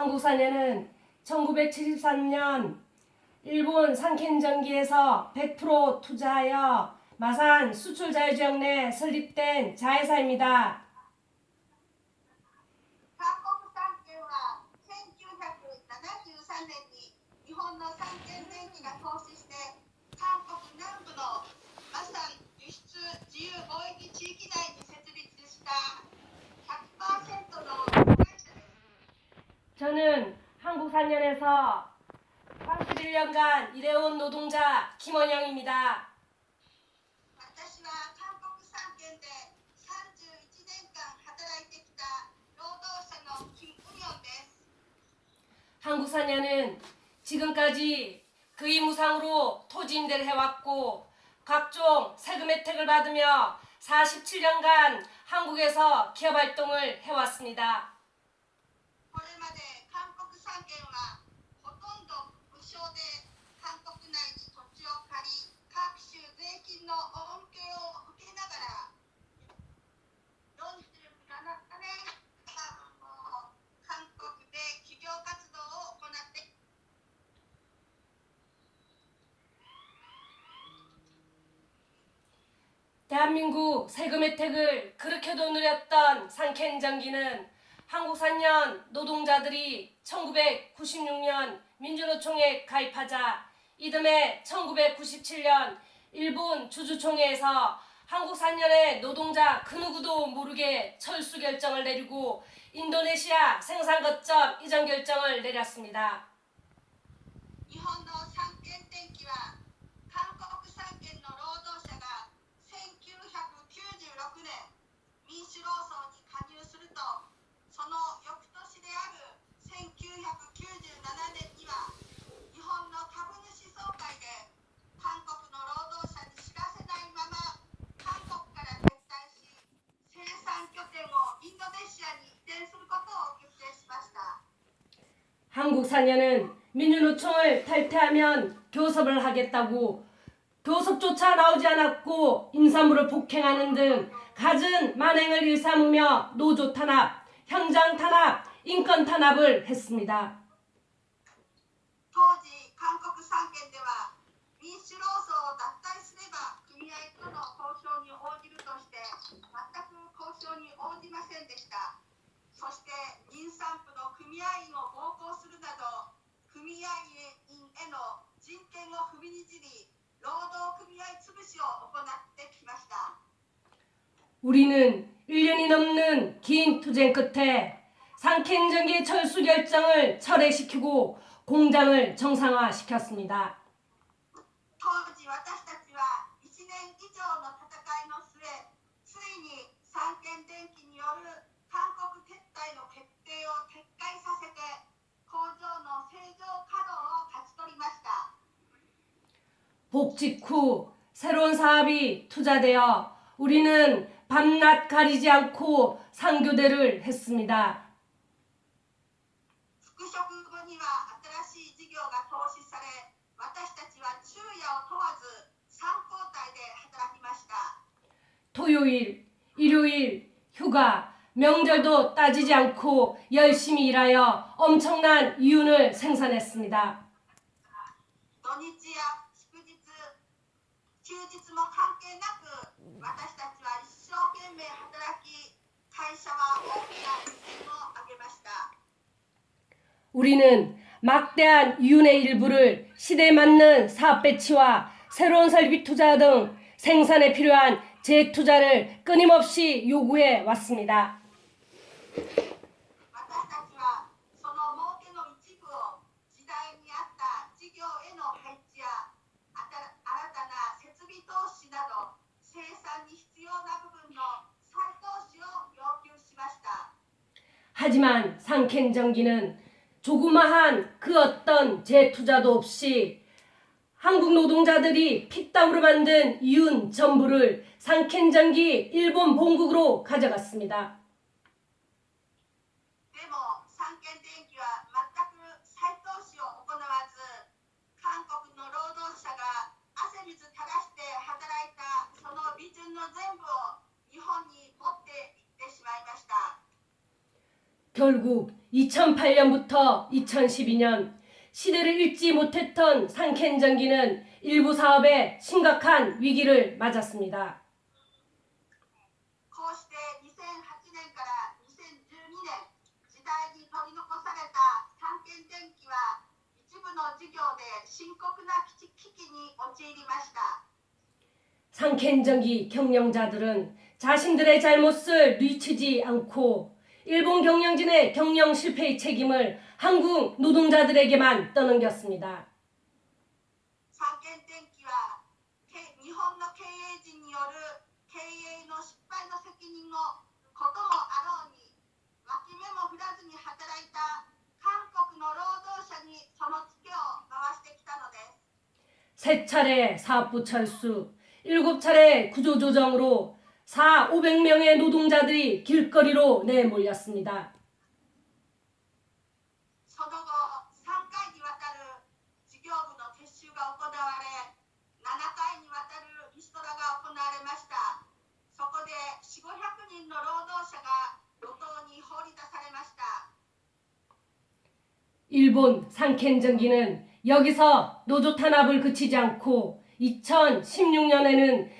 한국사녀는 1973년 일본 산켄전기에서 100% 투자하여 마산 수출 자유지역 내 설립된 자회사입니다. 한국산년에서 31년간 일해온 노동자 김원영입니다. 私は韓国産券で31年間働いてきた労働者のキム・ウニョンです 한국사녀는 지금까지 거의 무상으로 토지 임대를 해왔고 각종 세금 혜택을 받으며 47년간 한국에서 기업 활동을 해왔습니다. 대한민국 세금 혜택을 그렇게도 누렸던 상켄전기는 한국산년 노동자들이 1996년 민주노총에 가입하자 이듬해 1997년 일본 주주총회에서 한국산년의 노동자 그 누구도 모르게 철수 결정을 내리고 인도네시아 생산 거점 이전 결정을 내렸습니다. 한국 사녀는 민주노총을 탈퇴하면 교섭을 하겠다고 교섭조차 나오지 않았고 임산부를 폭행하는 등 갖은 만행을 일삼으며 노조 탄압, 현장 탄압, 인권 탄압을 했습니다. 当時韓国三県では民主労総を脱退すれば組合との交渉に応じるとして全く交渉に応じ 우리는 1년이 넘는 긴 투쟁 끝에 상켄전기 철수 결정을 철회시키고 공장을 정상화시켰습니다. 복 직후 새로운 사업이 투자되어 우리는 밤낮 가리지 않고 상교대를 했습니다. 토요일, 일요일, 휴가, 명절도 따지지 않고 열심히 일하여 엄청난 이윤을 생산했습니다. 너니지야. 土日や祝日休日も関係なく私たちは一生懸命働き会社は大きな利益を上げました 우리는 막대한 이윤의 일부를 시대에 맞는 사업 배치와 새로운 설비 투자 등 생산에 필요한 재투자를 끊임없이 요구해 왔습니다. 하지만 상켄전기는 조그마한 그 어떤 재투자도 없이 한국 노동자들이 피땀으로 만든 이윤 전부를 상켄전기 일본 본국으로 가져갔습니다. 결국 2008년부터 2012년 시대를 읽지 못했던 상켄전기는 일부 사업에 심각한 위기를 맞았습니다. こうして2008年から2012年時代に取り残された三軒電機は一部の事業で深刻な危機に陥りました 상켄전기 경영자들은 자신들의 잘못을 뉘치지 않고 일본 경영진의 경영 실패의 책임을 한국 노동자들에게만 떠넘겼습니다. 세 차례 사업부 철수, 일곱 차례 구조조정으로 4, 500명의 노동자들이 길거리로 내몰렸습니다. 일본 상켄 전기는 여기서 노조 탄압을 그치지 않고 2016년에는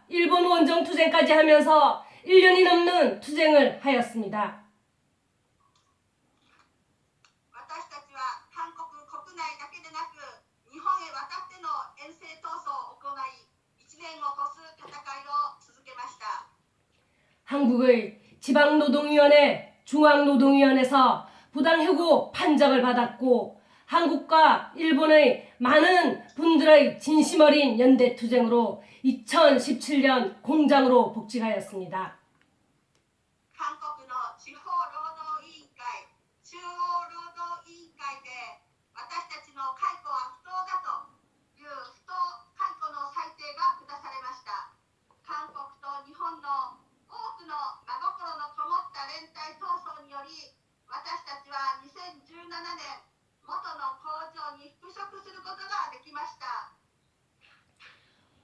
일본 원정 투쟁까지 하면서 1년이 넘는 투쟁을 하였습니다. 한국의 지방노동위원회, 중앙노동위원회에서 부당해고 판정을 받았고 한국과 일본의 많은 분들의 진심 어린 연대 투쟁으로 2017년 공장으로 복직하였습니다. 韓国の地方労働委員会中央労働委員会で私たちの解雇は不当だという不当解雇の裁定が下されました韓国と日本の多くの真心のこもった連帯闘争により私たちは2017年元の工場に復職することができました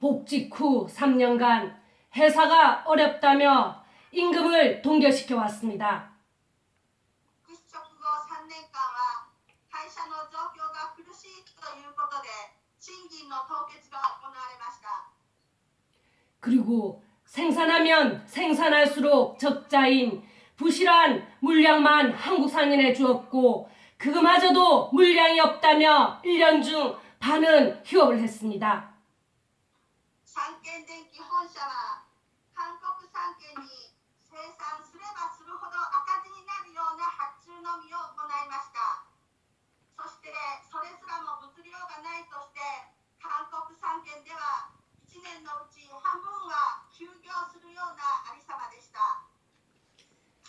복직 후 3년간 회사가 어렵다며 임금을 동결시켜 왔습니다. 復職後3年間は会社の状況が苦しいということで賃金の凍結が行われました 그리고 생산하면 생산할수록 적자인 부실한 물량만 한국산인해 주었고 그마저도 물량이 없다며 1년 중 반은 휴업을 했습니다.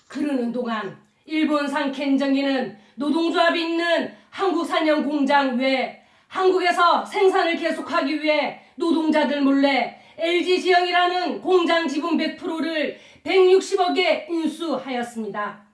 그러는 동안 일본 산 켄정기는 노동조합이 있는 한국산형 공장 외 한국에서 생산을 계속하기 위해 노동자들 몰래 LG 지형이라는 공장 지분 100%를 160억에 인수하였습니다.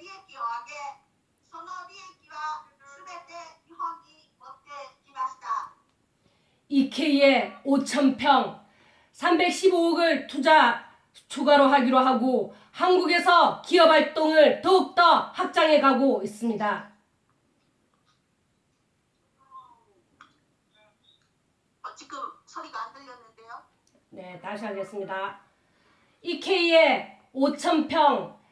利益を上げその利益は全て日本に持ってきました EK에 5,000평, 315억을 투자 추가로 하기로 하고 한국에서 기업 활동을 더욱더 확장해 가고 있습니다. 어, 지금 소리가 안 들렸는데요. 네, 다시 하겠습니다. EK에 5,000평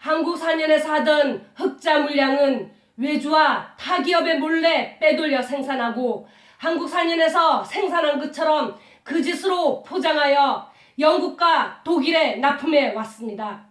한국 산연에서 하던 흑자 물량은 외주와 타 기업에 몰래 빼돌려 생산하고 한국 산연에서 생산한 것처럼 그 짓으로 포장하여 영국과 독일에 납품해 왔습니다.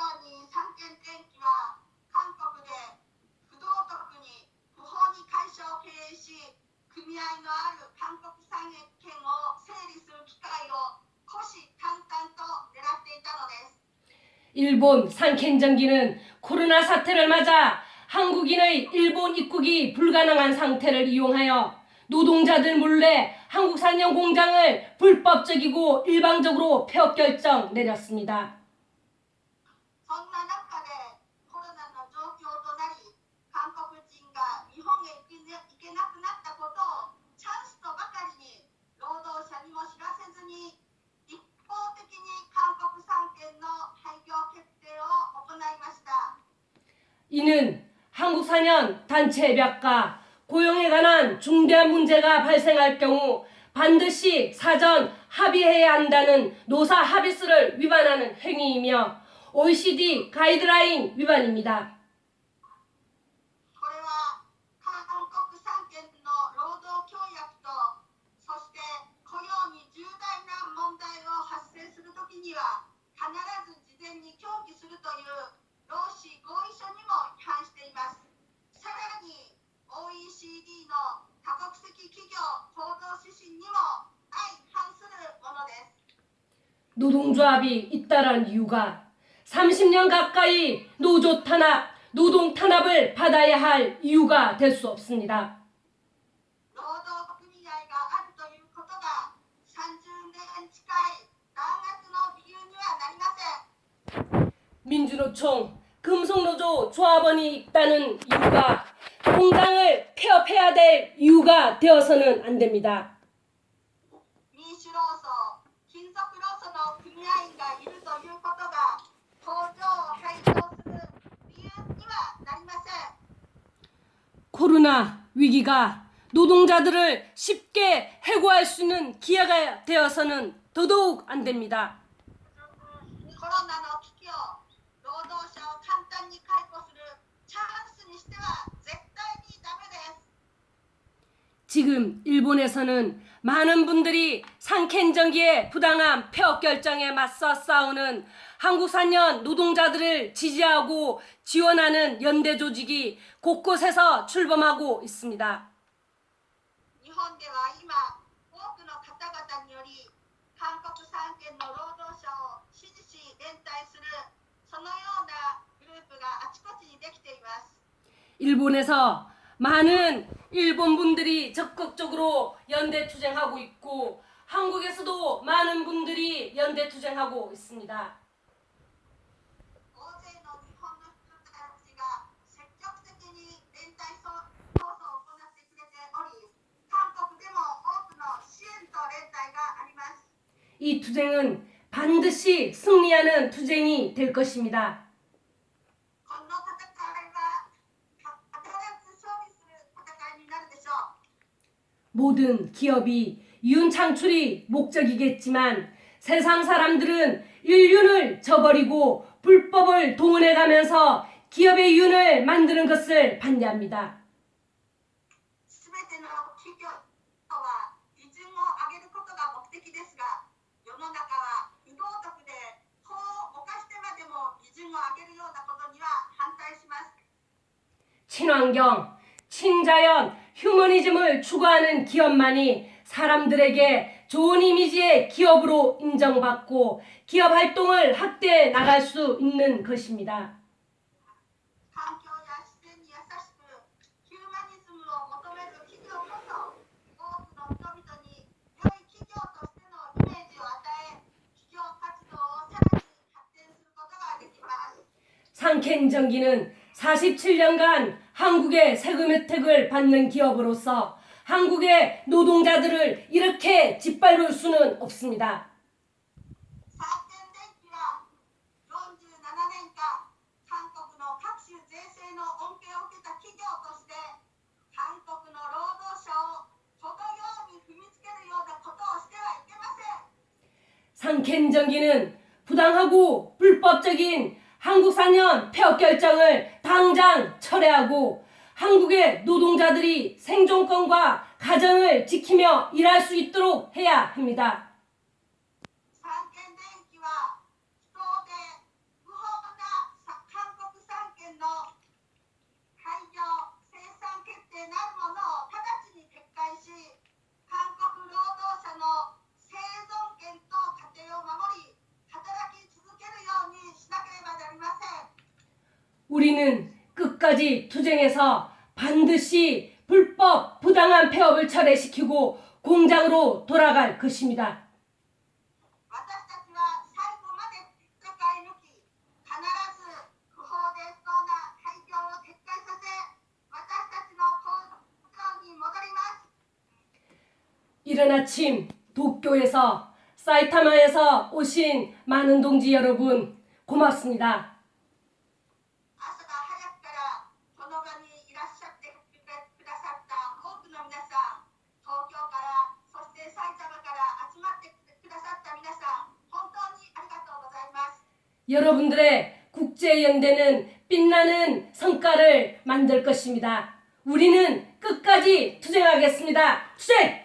組合のある韓国産権を整理する機会を虎視眈々と狙っていたのです 일본 상캔전기는 코로나 사태를 맞아 한국인의 일본 입국이 불가능한 상태를 이용하여 노동자들 몰래 한국 산연 공장을 불법적이고 일방적으로 폐업 결정 내렸습니다. 이는 한국 산연 단체 협약과 고용에 관한 중대한 문제가 발생할 경우 반드시 사전 합의해야 한다는 노사 합의서를 위반하는 행위이며 OECD 가이드라인 위반입니다. 노동조합이 있다란 이유가 30년 가까이 노조 탄압, 노동 탄압을 받아야 할 이유가 될 수 없습니다. 민주노총 금속노조 조합원이 있다는 이유가 공장을 폐업해야 될 이유가 되어서는 안 됩니다. 코로나 위기가 노동자들을 쉽게 해고할 수 있는 기회가 되어서는 더더욱 안 됩니다. 지금 일본에서는 많은 분들이 상켄전기의 부당한 폐업 결정에 맞서 싸우는 한국산연 노동자들을 지지하고 지원하는 연대 조직이 곳곳에서 출범하고 있습니다. 日本では今多くの方々により韓国産権の労働者を支持し連帯するそのようなグループがあちこちにできています 일본에서 많은 일본 분들이 적극적으로 연대 투쟁하고 있고 한국에서도 많은 분들이 연대 투쟁하고 있습니다. 이 투쟁은 반드시 승리하는 투쟁이 될 것입니다. 모든 기업이 이윤 창출이 목적이겠지만 세상 사람들은 인륜을 저버리고 불법을 동원해가면서 기업의 이윤을 만드는 것을 반대합니다. 친환경, 친자연, 휴머니즘을 추구하는 기업만이 사람들에게 좋은 이미지의 기업으로 인정받고 기업 활동을 확대해 나갈 수 있는 것입니다. 상쾌인 전기는 47년간 한국의 세금 혜택을 받는 기업으로서 한국의 노동자들을 이렇게 짓밟을 수는 없습니다. 상켄정기는 부당하고 불법적인 한국사년 폐업 결정을 당장 철회하고 한국의 노동자들이 생존권과 가정을 지키며 일할 수 있도록 해야 합니다. 우리는 끝까지 투쟁해서 반드시 불법 부당한 폐업을 철회시키고 공장으로 돌아갈 것입니다. 이른 아침 도쿄에서 사이타마에서 오신 많은 동지 여러분 고맙습니다. 여러분들의 국제연대는 빛나는 성과를 만들 것입니다. 우리는 끝까지 투쟁하겠습니다. 투쟁!